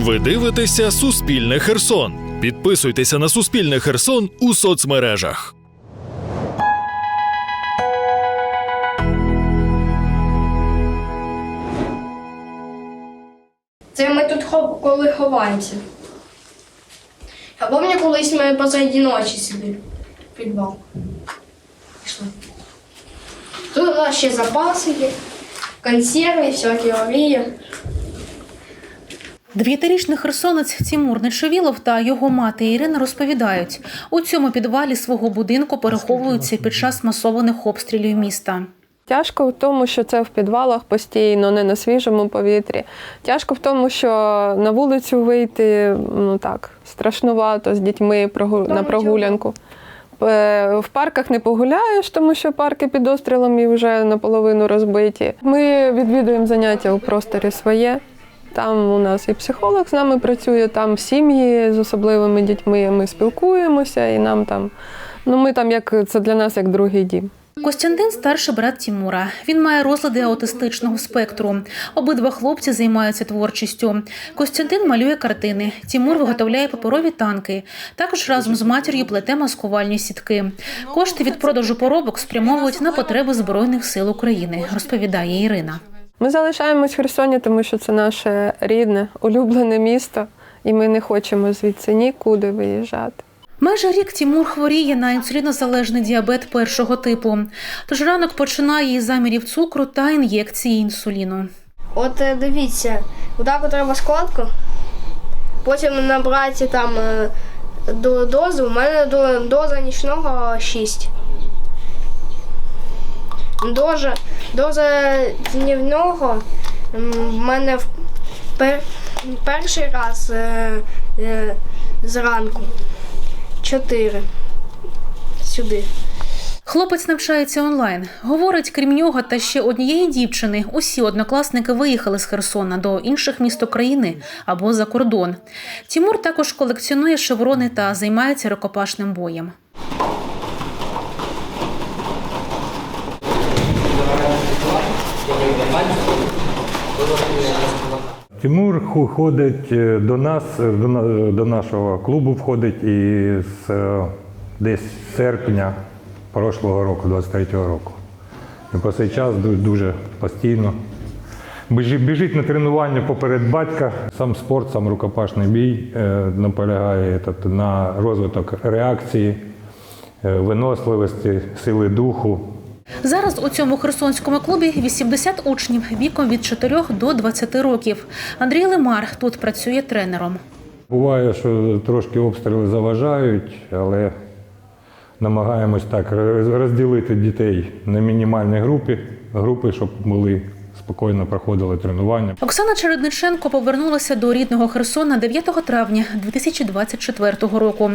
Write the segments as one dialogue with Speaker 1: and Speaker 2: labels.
Speaker 1: Ви дивитеся Суспільне Херсон. Підписуйтеся на Суспільне Херсон у соцмережах.
Speaker 2: Це ми тут хо- коли ховаємося. Я пам'ятаю, колись ми посереді ночі в підвал. Пішли. Тут у нас ще запаси є, консерви, всякі олії.
Speaker 3: Дев'ятирічний херсонець Тімур Нечевілов та його мати Ірина розповідають, у цьому підвалі свого будинку переховуються під час масованих обстрілів міста.
Speaker 4: Тяжко в тому, що це в підвалах постійно, не на свіжому повітрі. Тяжко в тому, що на вулицю вийти ну так, страшнувато з дітьми на прогулянку. Е, В парках не погуляєш, тому що парки під обстрілом і вже наполовину розбиті. Ми відвідуємо заняття у просторі своє. Там у нас і психолог з нами працює, там сім'ї з особливими дітьми. Ми спілкуємося, і нам там. Ну, ми там як це для нас як другий дім.
Speaker 3: Костянтин старший брат Тімура. Він має розлади аутистичного спектру. Обидва хлопці займаються творчістю. Костянтин малює картини. Тімур виготовляє паперові танки. Також разом з матір'ю плете маскувальні сітки. Кошти від продажу поробок спрямовують на потреби збройних сил України, розповідає Ірина.
Speaker 4: Ми залишаємось в Херсоні, тому що це наше рідне, улюблене місто, і ми не хочемо звідси нікуди виїжджати.
Speaker 3: Майже рік Тімур хворіє на інсулінозалежний діабет першого типу. Тож ранок починає із замірів цукру та ін'єкції інсуліну.
Speaker 2: От е, дивіться, отак от треба складку. Потім набрати там е, до дозу. У мене до, доза нічного 6. Доза, доза днівного в мене в пер, перший раз е, е, зранку 4. Сюди.
Speaker 3: Хлопець навчається онлайн. Говорить, крім нього та ще однієї дівчини, усі однокласники виїхали з Херсона до інших міст України або за кордон. Тімур також колекціонує шеврони та займається рукопашним боєм.
Speaker 5: Тимур ходить е, до нас, е, до, нашого клубу входить і з е, десь серпня прошлого року, 23-го року. І по цей час дуже постійно. Біжить, на тренування поперед батька. Сам спорт, сам рукопашний бій е, наполягає тобто, на розвиток реакції, е, виносливості, сили духу.
Speaker 3: Зараз у цьому херсонському клубі 80 учнів віком від 4 до 20 років. Андрій Лемар тут працює тренером.
Speaker 5: Буває, що трошки обстріли заважають, але намагаємось так роз- розділити дітей на мінімальні групи, групи, щоб були спокійно проходили тренування.
Speaker 3: Оксана Чередниченко повернулася до рідного Херсона 9 травня 2024 року.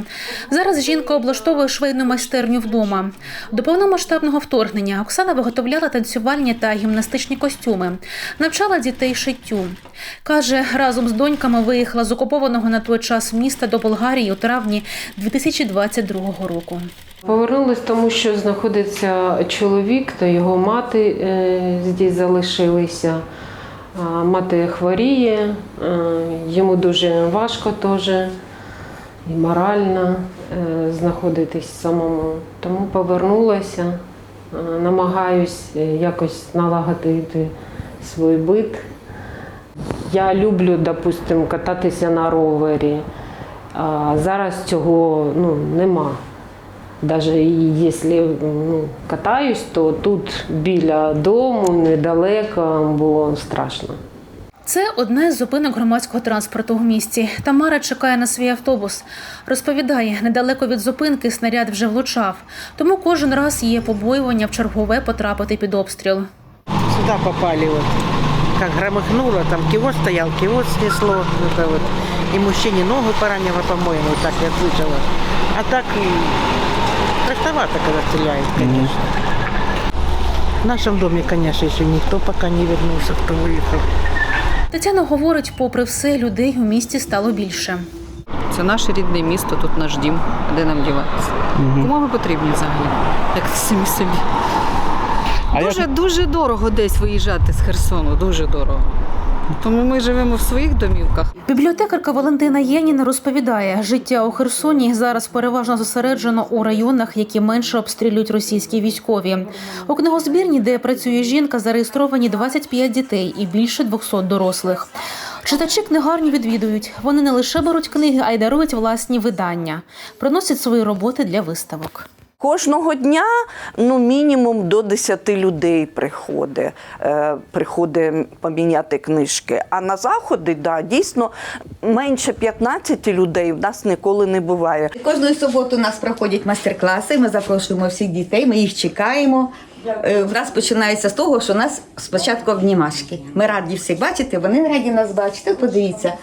Speaker 3: Зараз жінка облаштовує швейну майстерню вдома. До повномасштабного вторгнення Оксана виготовляла танцювальні та гімнастичні костюми, навчала дітей шиттю. Каже, разом з доньками виїхала з окупованого на той час міста до Болгарії у травні 2022 року.
Speaker 6: Повернулась, тому що знаходиться чоловік та його мати е, здесь залишилися. Мати хворіє, е, йому дуже важко теж і морально е, знаходитись самому. Тому повернулася, намагаюсь якось налагодити свій бит. Я люблю, допустимо, кататися на ровері. А зараз цього ну, нема. Даже і якщо ну, катаюсь, то тут біля дому, недалеко було страшно.
Speaker 3: Це одна з зупинок громадського транспорту в місті. Тамара чекає на свій автобус. Розповідає, недалеко від зупинки снаряд вже влучав, тому кожен раз є побоювання в чергове потрапити під обстріл.
Speaker 7: Сюда попали вот. Как громыхнуло, там киос стоял, киос снесло. Это вот. И мужчине ногу поранило, по-моему, так я слышала. А так и страшновато, когда стреляют, конечно. В нашем доме, конечно, еще никто пока не вернулся, кто выехал.
Speaker 3: Тетяна говорить, попри все, людей у місті стало більше.
Speaker 8: Це наше рідне місто, тут наш дім, де нам діватися. Кому ми потрібні взагалі, як самі собі. дуже, дуже дорого десь виїжджати з Херсону, дуже дорого. Тому ми живемо в своїх домівках.
Speaker 3: Бібліотекарка Валентина Єніна розповідає, життя у Херсоні зараз переважно зосереджено у районах, які менше обстрілюють російські військові. У книгозбірні, де працює жінка, зареєстровані 25 дітей і більше 200 дорослих. Читачі книгарню відвідують. Вони не лише беруть книги, а й дарують власні видання, приносять свої роботи для виставок.
Speaker 9: Кожного дня ну, мінімум до 10 людей приходить, е, приходить поміняти книжки. А на заходи, да, дійсно, менше 15 людей в нас ніколи не буває.
Speaker 10: Кожної суботи у нас проходять майстер-класи. Ми запрошуємо всіх дітей, ми їх чекаємо. Е, В нас починається з того, що у нас спочатку обнімашки. Ми раді всіх бачити, вони раді нас бачити. Подивіться.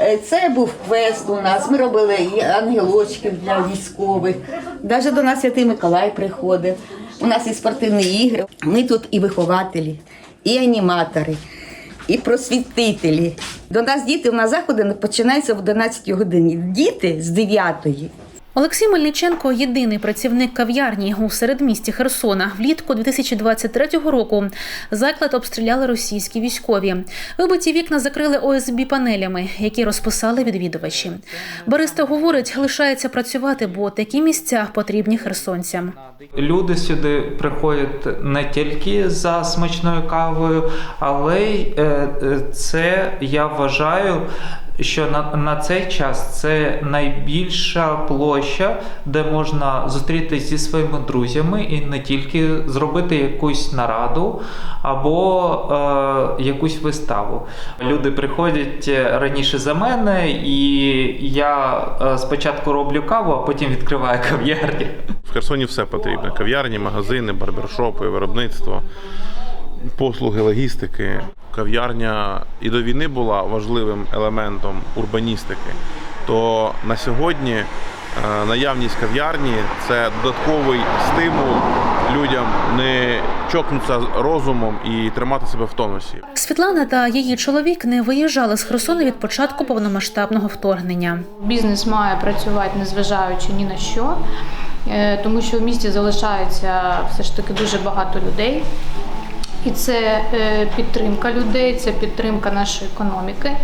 Speaker 10: Е, Це був квест у нас. Ми робили і ангелочків для військових. Навіть до нас Святий Миколай приходив. У нас і спортивні ігри. Ми тут і вихователі, і аніматори, і просвітителі. До нас діти, у нас заходи починаються в 11 годині. Діти з 9
Speaker 3: Олексій Мельниченко єдиний працівник кав'ярні у середмісті Херсона. Влітку 2023 року заклад обстріляли російські військові. Вибиті вікна закрили ОСБ панелями, які розписали відвідувачі. Бариста говорить, лишається працювати, бо такі місця потрібні херсонцям.
Speaker 11: Люди сюди приходять не тільки за смачною кавою, але й е, е, це я вважаю, що на, на цей час це найбільша площа, де можна зустрітися зі своїми друзями і не тільки зробити якусь нараду або е, якусь виставу. Люди приходять раніше за мене, і я е, спочатку роблю каву, а потім відкриваю кав'ярню.
Speaker 12: В Херсоні все потрібно: кав'ярні, магазини, барбершопи, виробництво, послуги логістики. Кав'ярня і до війни була важливим елементом урбаністики. То на сьогодні е, наявність кав'ярні це додатковий стимул людям не чокнутися розумом і тримати себе в тонусі.
Speaker 3: Світлана та її чоловік не виїжджали з Херсона від початку повномасштабного вторгнення.
Speaker 13: Бізнес має працювати незважаючи ні на що, е, тому що в місті залишається все ж таки дуже багато людей. І це е, підтримка людей, це підтримка нашої економіки.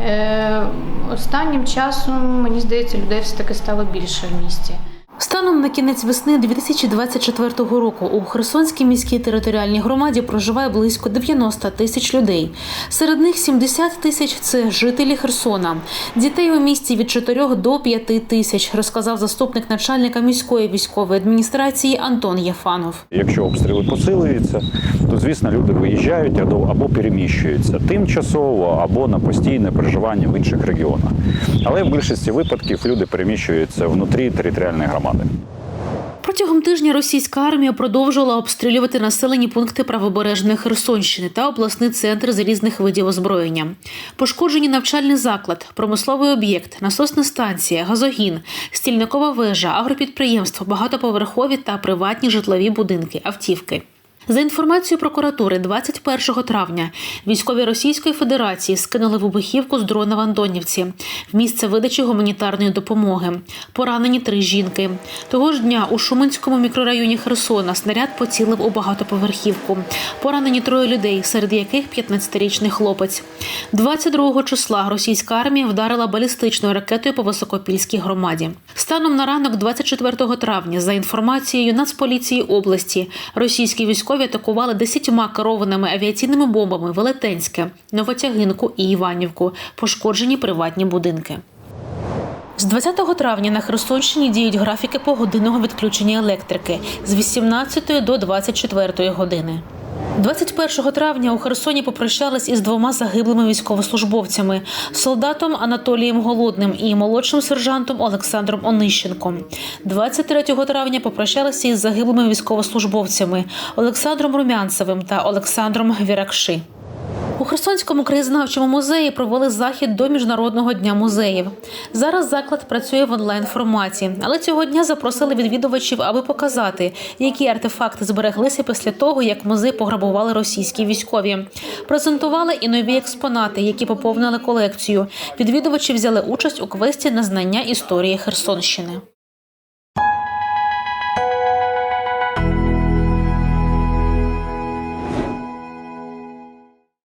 Speaker 13: Е, Останнім часом, мені здається, людей все-таки стало більше в місті.
Speaker 3: Станом на кінець весни 2024 року у Херсонській міській територіальній громаді проживає близько 90 тисяч людей. Серед них 70 тисяч це жителі Херсона. Дітей у місті від 4 до 5 тисяч, розказав заступник начальника міської військової адміністрації Антон Єфанов.
Speaker 14: Якщо обстріли посилюються, то звісно люди виїжджають або переміщуються тимчасово або на постійне проживання в інших регіонах. Але в більшості випадків люди переміщуються внутрі територіальної громади.
Speaker 3: Протягом тижня російська армія продовжувала обстрілювати населені пункти правобережної Херсонщини та обласний центр з різних видів озброєння. Пошкоджені навчальний заклад, промисловий об'єкт, насосна станція, газогін, стільникова вежа, агропідприємство, багатоповерхові та приватні житлові будинки, автівки. За інформацією прокуратури, 21 травня військові Російської Федерації скинули вибухівку з дрона в Антонівці в місце видачі гуманітарної допомоги. Поранені три жінки. Того ж дня у Шуминському мікрорайоні Херсона снаряд поцілив у багатоповерхівку. Поранені троє людей, серед яких 15-річний хлопець. 22 числа російська армія вдарила балістичною ракетою по високопільській громаді. Станом на ранок 24 травня, за інформацією Нацполіції області, російські військові атакували десятьма керованими авіаційними бомбами Велетенське, Новотягинку і Іванівку, пошкоджені приватні будинки. З 20 травня на Херсонщині діють графіки погодинного відключення електрики з 18 до 24 години. 21 травня у Херсоні попрощались із двома загиблими військовослужбовцями солдатом Анатолієм Голодним і молодшим сержантом Олександром Онищенком. 23 травня попрощалися із загиблими військовослужбовцями Олександром Румянцевим та Олександром Віракши. У Херсонському краєзнавчому музеї провели захід до міжнародного дня музеїв. Зараз заклад працює в онлайн форматі, але цього дня запросили відвідувачів, аби показати, які артефакти збереглися після того, як музей пограбували російські військові. Презентували і нові експонати, які поповнили колекцію. Відвідувачі взяли участь у квесті на знання історії Херсонщини.